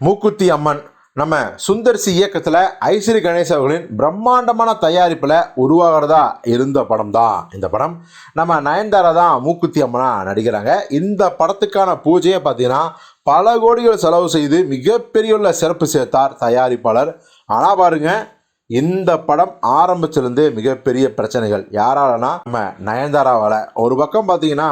மூக்குத்தி அம்மன். நம்ம சுந்தர்சி இயக்கத்தில் ஐஸ்வரி கணேஷ் அவர்களின் பிரம்மாண்டமான தயாரிப்பில் உருவாகிறதா இருந்த படம் தான் இந்த படம். நம்ம நயன்தாரா தான் மூக்குத்தி அம்மனா நடிக்கிறாங்க. இந்த படத்துக்கான பூஜையை பார்த்தீங்கன்னா பல கோடிகள் செலவு செய்து மிகப்பெரிய உள்ள சிறப்பு சேர்த்தார் தயாரிப்பாளர். ஆனால் பாருங்க இந்த படம் ஆரம்பிச்சிருந்து மிகப்பெரிய பிரச்சனைகள். யாராலனா நம்ம நயன்தாராவால். ஒரு பக்கம் பார்த்தீங்கன்னா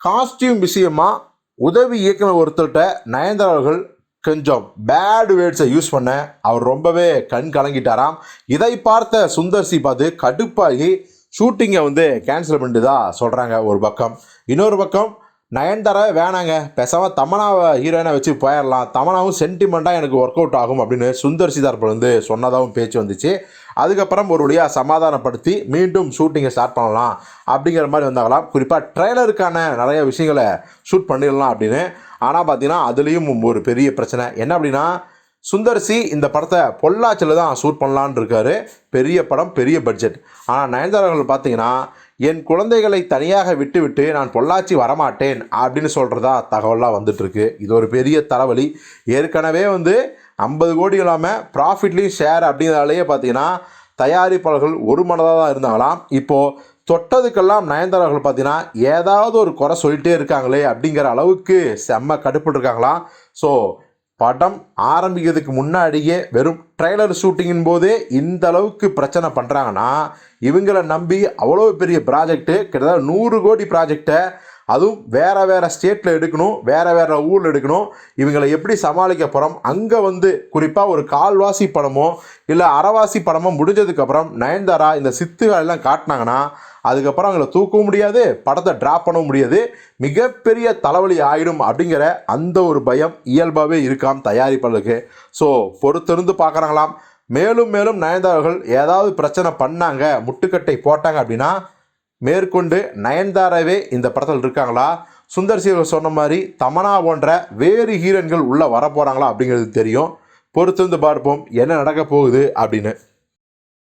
காஸ்டியூம் விஷயமா உதவி இயக்குனர் ஒருத்தர்கிட்ட நயன்தாரா அவர்கள் கொஞ்சம் பேட் வேர்ட்ஸை யூஸ் பண்ண அவர் ரொம்பவே கண் கலங்கிட்டாராம். இதை பார்த்த சுந்தர்சி பார்த்து கடுப்பாகி ஷூட்டிங்கை வந்து கேன்சல் பண்ணிட்டுதான் சொல்கிறாங்க ஒரு பக்கம். இன்னொரு பக்கம் நயன்தாரா வேணாங்க பேசாமல் தமனாவை ஹீரோயினை வச்சு போயிடலாம் தமனாவும் சென்டிமெண்ட்டாக எனக்கு ஒர்க் அவுட் ஆகும் அப்படின்னு சுந்தர் தரப்புல வந்து சொன்னதாகவும் பேச்சு வந்துச்சு. அதுக்கப்புறம் ஒரு வழியாக சமாதானப்படுத்தி மீண்டும் ஷூட்டிங்கை ஸ்டார்ட் பண்ணலாம் அப்படிங்கிற மாதிரி வந்தாங்களாம். குறிப்பாக ட்ரெய்லருக்கான நிறைய விஷயங்களை ஷூட் பண்ணிடலாம் அப்படின்னு ஆனால் பார்த்தீங்கன்னா அதுலேயும் ஒரு பெரிய பிரச்சனை. என்ன அப்படின்னா சுந்தர்சி இந்த படத்தை பொள்ளாச்சியில் தான் ஷூட் பண்ணலான்னு இருக்காரு. பெரிய படம் பெரிய பட்ஜெட் ஆனால் நயன்தாரர்கள் பார்த்தீங்கன்னா என் குழந்தைகளை தனியாக விட்டுவிட்டு நான் பொள்ளாச்சி வரமாட்டேன் அப்படின்னு சொல்கிறதா தகவலாக வந்துட்டுருக்கு. இது ஒரு பெரிய தலைவலி. ஏற்கனவே வந்து ஐம்பது கோடி இல்லாமல் ப்ராஃபிட்லேயும் ஷேர் அப்படிங்கிறதாலேயே பார்த்தீங்கன்னா தயாரிப்பாளர்கள் ஒரு மனதாக தான் இருந்தாங்களாம். இப்போது தொட்டதுக்கெல்லாம் நயன்தாரர்கள் பார்த்தீங்கன்னா ஏதாவது ஒரு குறை சொல்லிட்டே இருக்காங்களே அப்படிங்கிற அளவுக்கு செம்ம கடுப்பிட்டு இருக்காங்களாம் ஸோ படம் ஆரம்பிக்கிறதுக்கு முன்னாடியே வெறும் ட்ரெய்லர் ஷூட்டிங்கின் போதே இந்த அளவுக்கு பிரச்சனை பண்ணுறாங்கன்னா இவங்களை நம்பி அவ்வளோ பெரிய ப்ராஜெக்ட்டு கிட்டத்தட்ட நூறு கோடி ப்ராஜெக்டை அதுவும் வேறு வேறு ஸ்டேட்டில் எடுக்கணும் வேறு வேறு ஊரில் எடுக்கணும். இவங்களை எப்படி சமாளிக்க போகிறோம் அங்கே வந்து குறிப்பாக ஒரு கால்வாசி படமோ இல்லை அறவாசி படமோ முடிஞ்சதுக்கப்புறம் நயன்தாரா இந்த சித்துகளெல்லாம் காட்டினாங்கன்னா அதுக்கப்புறம் அவங்கள தூக்கவும் முடியாது படத்தை ட்ராப் பண்ணவும் முடியாது. மிகப்பெரிய தலைவலி ஆகிடும் அப்படிங்கிற அந்த ஒரு பயம் இயல்பாகவே இருக்காம் தயாரிப்பாளருக்கு. ஸோ பொறுத்திருந்து பார்க்குறாங்களாம். மேலும் மேலும் நயன்தாரர்கள் ஏதாவது பிரச்சனை பண்ணாங்க முட்டுக்கட்டை போட்டாங்க அப்படின்னா மேற்கொண்டு நயன்தாராவே இந்த படத்தில் இருக்காங்களா? சுந்தர் சி சொன்ன மாதிரி தமனா போன்ற வேறு ஹீரோன்கள் உள்ளே வரப்போகிறாங்களா அப்படிங்கிறது தெரியும். பொறுத்திருந்து பார்ப்போம் என்ன நடக்க போகுது அப்படின்னு.